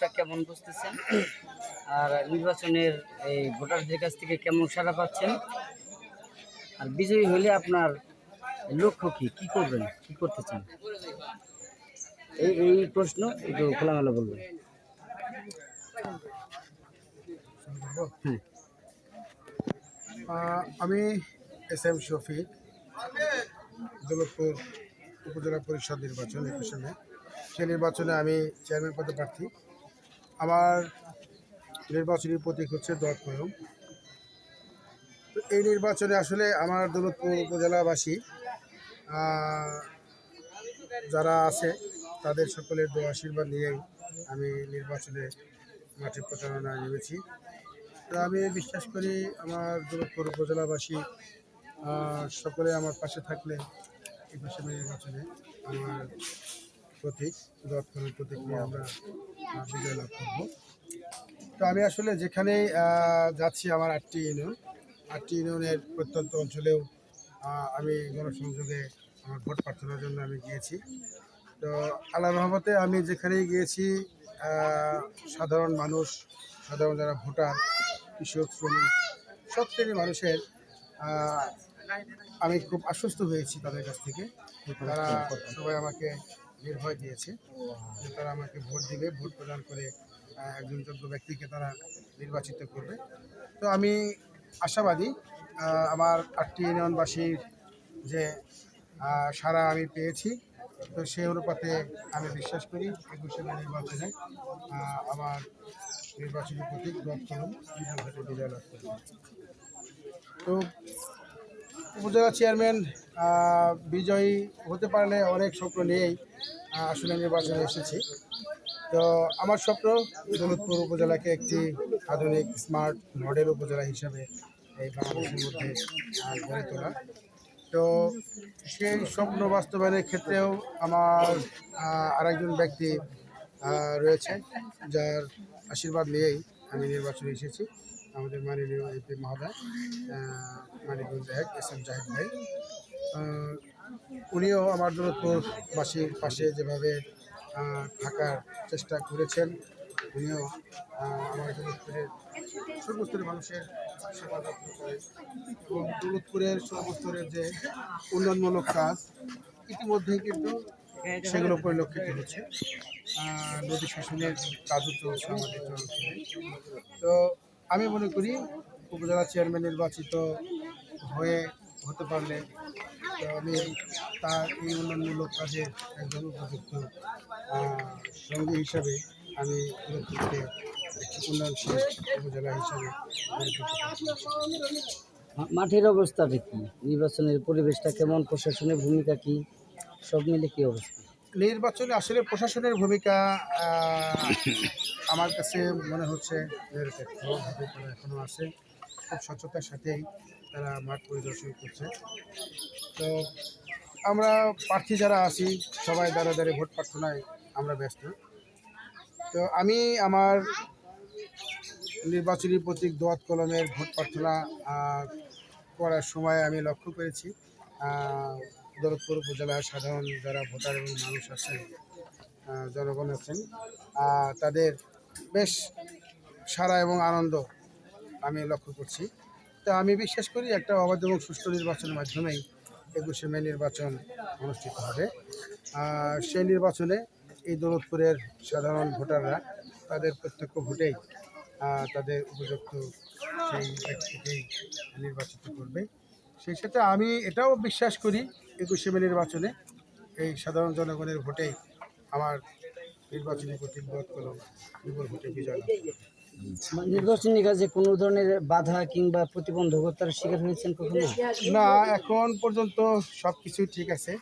কেমন বুঝতেছেন? আর নির্বাচনের এই ভোটারদের কাছ থেকে কেমন সাড়া পাচ্ছেন? আর বিজয়ী হলে আপনার লক্ষ্য কি? কি করবেন? কি করতে চান? এই এই প্রশ্ন একটু খোলামেলা বলবেন। হ্যাঁ। আমি এস এম শফিক, দৌলতপুর উপজেলা পরিষদ নির্বাচন একুশে সেই নির্বাচনে আমি চেয়ারম্যান পদে প্রার্থী। আমার নির্বাচনী প্রতীক হচ্ছে কলম তো এই নির্বাচনে আসলে আমার দৌলতপুর উপজেলাবাসী যারা আছে, তাদের সকলের দোয়া আশীর্বাদ নিয়েই আমি নির্বাচনে মাঠে প্রচারণায় নেমেছি। তো আমি বিশ্বাস করি আমার দৌলতপুর উপজেলাবাসী সকলে আমার পাশে থাকলে একুশে মে নির্বাচনে আমার প্রতীক দক্ষিণের প্রতীক নিয়ে আমরা তো আমি আসলে যেখানেই আহ, যাচ্ছি আমার আটটি ইউনিয়ন আটটি ইউনিয়নের প্রত্যন্ত অঞ্চলেও আমি গণসংযোগে আমার ভোট প্রার্থনার জন্য আমি গিয়েছি। তো আল্লাহ রহমতে আমি যেখানেই গিয়েছি সাধারণ মানুষ সাধারণ যারা ভোটার কৃষক শ্রমিক সব শ্রেণির মানুষের আমি খুব আশ্বস্ত হয়েছি তাদের কাছ থেকে। তারা সবাই আমাকে নির্ভয় দিয়েছে তারা আমাকে ভোট দিবে, ভোট প্রদান করে একজন যোগ্য ব্যক্তিকে তারা নির্বাচিত করবে। তো আমি আশাবাদী আমার আটটি ইউনিয়নবাসীর যে সারা আমি পেয়েছি, তো সেই অনুপাতে আমি বিশ্বাস করি একুশে নির্বাচনে আমার নির্বাচনী প্রতীক কলম বিধান বিজয় লাভ করবে তো উপজেলা চেয়ারম্যান বিজয়ী হতে পারলে অনেক স্বপ্ন নিয়েই আসলে নির্বাচনে এসেছি। তো আমার স্বপ্ন দৌলতপুর উপজেলাকে একটি আধুনিক, স্মার্ট মডেল উপজেলা হিসাবে এই বাংলাদেশের মধ্যে গড়ে তোলা। তো সেই স্বপ্ন বাস্তবায়নের ক্ষেত্রেও আমার আরেকজন ব্যক্তি রয়েছে, যার আশীর্বাদ নিয়েই আমি নির্বাচনে এসেছি। আমাদের মাননীয় এপি মহোদয় মানিকগঞ্জ এক এস এম জাহিদ ভাই। উনিও আমার দূরত্ববাসীর পাশে যেভাবে থাকার চেষ্টা করেছেন, উনিও আমার দৌলতপুরের সর্বস্তরের মানুষের সেবা যত্ন এবং দৌলতপুরের সর্বস্তরের যে উন্নয়নমূলক কাজ, ইতিমধ্যেই কিন্তু সেগুলো পরিলক্ষিত হচ্ছে। নদী শাসনের কাজও চলছে আমাদের তো আমি মনে করি উপজেলা চেয়ারম্যান নির্বাচিত হয়ে হতে পারলে আমি তার এই উন্নয়নমূলক কাজের একজন উপযুক্ত সঙ্গী হিসাবে আমি উন্নয়নশীল উপজেলা হিসাবে মাঠের অবস্থাটা কি? নির্বাচনের পরিবেশটা কেমন? প্রশাসনের ভূমিকা কি? সব মিলে কি অবস্থা? নির্বাচনে আসলে প্রশাসনের ভূমিকা আমার কাছে মনে হচ্ছে তারা এখনও আছে। খুব স্বচ্ছতার সাথেই তারা মাঠ পরিদর্শন করছে। তো আমরা প্রার্থী যারা আছি, সবাই দাঁড়ে দাঁড়িয়ে ভোট প্রার্থনায় আমরা ব্যস্ত। তো আমি আমার নির্বাচনী প্রতীক দোয়াত কলমের ভোট প্রার্থনা করার সময় আমি লক্ষ্য করেছি দৌলতপুর উপজেলার সাধারণ যারা ভোটার এবং মানুষ আছেন জনগণ আছেন তাদের বেশ সারা এবং আনন্দ আমি লক্ষ্য করছি। তো আমি বিশ্বাস করি একটা অবাধ এবং সুষ্ঠু নির্বাচনের মাধ্যমেই একুশে মে নির্বাচন অনুষ্ঠিত হবে। সেই নির্বাচনে এই দৌলতপুরের সাধারণ ভোটাররা তাদের প্রত্যক্ষ ভোটেই তাদের উপযুক্ত সেই ব্যক্তিকেই নির্বাচিত করবে। সেই সাথে আমি এটাও বিশ্বাস করি একুশে মে নির্বাচনে এই সাধারণ জনগণের ভোটে আমার নির্বাচনী প্রতীক বোধ কলম বিপুল ভোটে বিজয় নির্বাচনী কাজে কোনো ধরনের বাধা কিংবা প্রতিবন্ধকতার শিকার হয়েছেন কখনো? না এখন পর্যন্ত সব কিছুই ঠিক আছে।